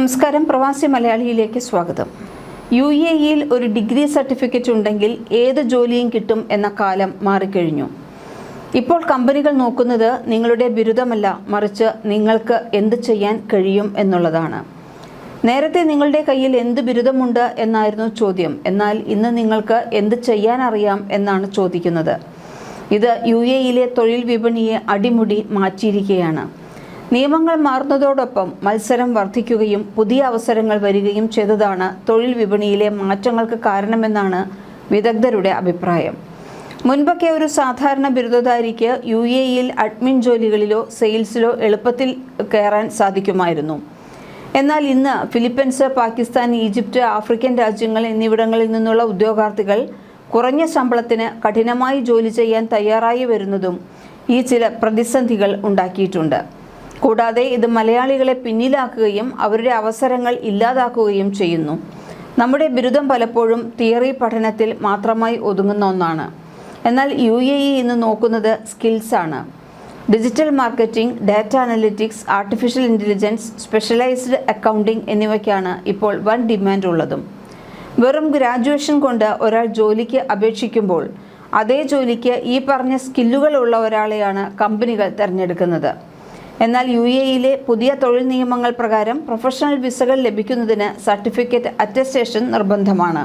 നമസ്കാരം. പ്രവാസി മലയാളിയിലേക്ക് സ്വാഗതം. യു എ ഇയിൽ ഒരു ഡിഗ്രി സർട്ടിഫിക്കറ്റ് ഉണ്ടെങ്കിൽ ഏത് ജോലിയും കിട്ടും എന്ന കാലം മാറിക്കഴിഞ്ഞു. ഇപ്പോൾ കമ്പനികൾ നോക്കുന്നത് നിങ്ങളുടെ ബിരുദമല്ല മറിച്ച് നിങ്ങൾക്ക് എന്ത് ചെയ്യാൻ കഴിയും എന്നുള്ളതാണ്. നേരത്തെ നിങ്ങളുടെ കയ്യിൽ എന്ത് ബിരുദമുണ്ട് എന്നായിരുന്നു ചോദ്യം. എന്നാൽ ഇന്ന് നിങ്ങൾക്ക് എന്ത് ചെയ്യാൻ അറിയാം എന്നാണ് ചോദിക്കുന്നത്. ഇത് യു എയിലെ തൊഴിൽ വിപണിയെ അടിമുടി മാറ്റിയിരിക്കുകയാണ്. നിയമങ്ങൾ മാറുന്നതോടൊപ്പം മത്സരം വർദ്ധിക്കുകയും പുതിയ അവസരങ്ങൾ വരികയും ചെയ്തതാണ് തൊഴിൽ വിപണിയിലെ മാറ്റങ്ങൾക്ക് കാരണമെന്നാണ് വിദഗ്ധരുടെ അഭിപ്രായം. മുൻപൊക്കെ ഒരു സാധാരണ ബിരുദധാരിക്ക് യു എ ഇയിൽ അഡ്മിൻ ജോലികളിലോ സെയിൽസിലോ എളുപ്പത്തിൽ കയറാൻ സാധിക്കുമായിരുന്നു. എന്നാൽ ഇന്ന് ഫിലിപ്പീൻസ് പാകിസ്ഥാൻ ഈജിപ്റ്റ് ആഫ്രിക്കൻ രാജ്യങ്ങൾ എന്നിവിടങ്ങളിൽ നിന്നുള്ള ഉദ്യോഗാർത്ഥികൾ കുറഞ്ഞ ശമ്പളത്തിന് കഠിനമായി ജോലി ചെയ്യാൻ തയ്യാറായി വരുന്നതും ഈ ചില പ്രതിസന്ധികൾ ഉണ്ടാക്കിയിട്ടുണ്ട്. കൂടാതെ ഇത് മലയാളികളെ പിന്നിലാക്കുകയും അവരുടെ അവസരങ്ങൾ ഇല്ലാതാക്കുകയും ചെയ്യുന്നു. നമ്മുടെ ബിരുദം പലപ്പോഴും തിയറി പഠനത്തിൽ മാത്രമായി ഒതുങ്ങുന്ന ഒന്നാണ്. എന്നാൽ യു എ ഇ ഇന്ന് നോക്കുന്നത് സ്കിൽസാണ് digital marketing data analytics artificial intelligence specialised accounting എന്നിവയ്ക്കാണ് ഇപ്പോൾ വൻ ഡിമാൻഡ് ഉള്ളതും. വെറും ഗ്രാജുവേഷൻ കൊണ്ട് ഒരാൾ ജോലിക്ക് അപേക്ഷിക്കുമ്പോൾ അതേ ജോലിക്ക് ഈ പറഞ്ഞ സ്കില്ലുകൾ ഉള്ള ഒരാളെയാണ് കമ്പനികൾ തിരഞ്ഞെടുക്കുന്നത്. എന്നാൽ യു എ ഇയിലെ പുതിയ തൊഴിൽ നിയമങ്ങൾ പ്രകാരം പ്രൊഫഷണൽ വിസകൾ ലഭിക്കുന്നതിന് സർട്ടിഫിക്കറ്റ് അറ്റസ്റ്റേഷൻ നിർബന്ധമാണ്.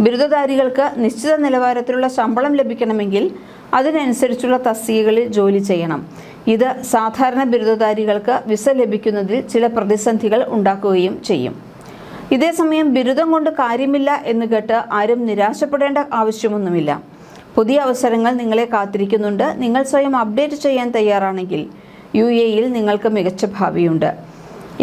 ബിരുദധാരികൾക്ക് നിശ്ചിത നിലവാരത്തിലുള്ള ശമ്പളം ലഭിക്കണമെങ്കിൽ അതിനനുസരിച്ചുള്ള തസ്തികകളിൽ ജോലി ചെയ്യണം. ഇത് സാധാരണ ബിരുദധാരികൾക്ക് വിസ ലഭിക്കുന്നതിൽ ചില പ്രതിസന്ധികൾ ഉണ്ടാക്കുകയും ചെയ്യും. ഇതേസമയം ബിരുദം കൊണ്ട് കാര്യമില്ല എന്ന് കേട്ട് ആരും നിരാശപ്പെടേണ്ട ആവശ്യമൊന്നുമില്ല. പുതിയ അവസരങ്ങൾ നിങ്ങളെ കാത്തിരിക്കുന്നുണ്ട്. നിങ്ങൾ സ്വയം അപ്ഡേറ്റ് ചെയ്യാൻ തയ്യാറാണെങ്കിൽ യു എയിൽ നിങ്ങൾക്ക് മികച്ച ഭാവിയുണ്ട്.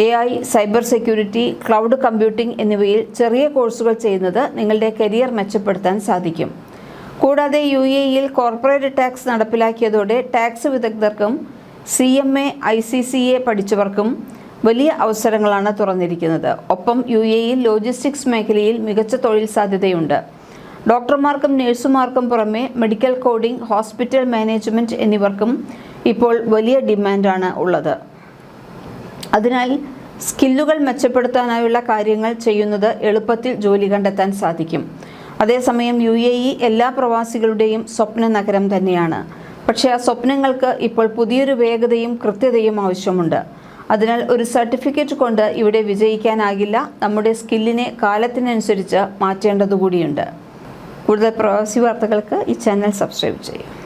A I cyber security cloud computing എന്നിവയിൽ ചെറിയ കോഴ്സുകൾ ചെയ്യുന്നത് നിങ്ങളുടെ കരിയർ മെച്ചപ്പെടുത്താൻ സാധിക്കും. കൂടാതെ യു എ ഇയിൽ കോർപ്പറേറ്റ് ടാക്സ് നടപ്പിലാക്കിയതോടെ tax വിദഗ്ധർക്കും C M A I C C A പഠിച്ചവർക്കും വലിയ അവസരങ്ങളാണ് തുറന്നിരിക്കുന്നത്. ഒപ്പം യു എ ഇയിൽ ലോജിസ്റ്റിക്സ് മേഖലയിൽ മികച്ച തൊഴിൽ സാധ്യതയുണ്ട്. ഡോക്ടർമാർക്കും നഴ്സുമാർക്കും പുറമെ മെഡിക്കൽ കോഡിംഗ് ഹോസ്പിറ്റൽ മാനേജ്മെന്റ് എന്നിവർക്കും ഇപ്പോൾ വലിയ ഡിമാൻഡാണ് ഉള്ളത്. അതിനാൽ സ്കില്ലുകൾ മെച്ചപ്പെടുത്താനായുള്ള കാര്യങ്ങൾ ചെയ്യുന്നത് എളുപ്പത്തിൽ ജോലി കണ്ടെത്താൻ സാധിക്കും. അതേസമയം യു എ ഇ എല്ലാ പ്രവാസികളുടെയും സ്വപ്ന നഗരം തന്നെയാണ്. പക്ഷേ ആ സ്വപ്നങ്ങൾക്ക് ഇപ്പോൾ പുതിയൊരു വേഗതയും കൃത്യതയും ആവശ്യമുണ്ട്. അതിനാൽ ഒരു സർട്ടിഫിക്കറ്റ് കൊണ്ട് ഇവിടെ വിജയിക്കാനാകില്ല. നമ്മുടെ സ്കില്ലിനെ കാലത്തിനനുസരിച്ച് മാറ്റേണ്ടതുകൂടിയുണ്ട്. കൂടുതൽ പ്രവാസി വാർത്തകൾക്ക് ഈ ചാനൽ സബ്സ്ക്രൈബ് ചെയ്യും.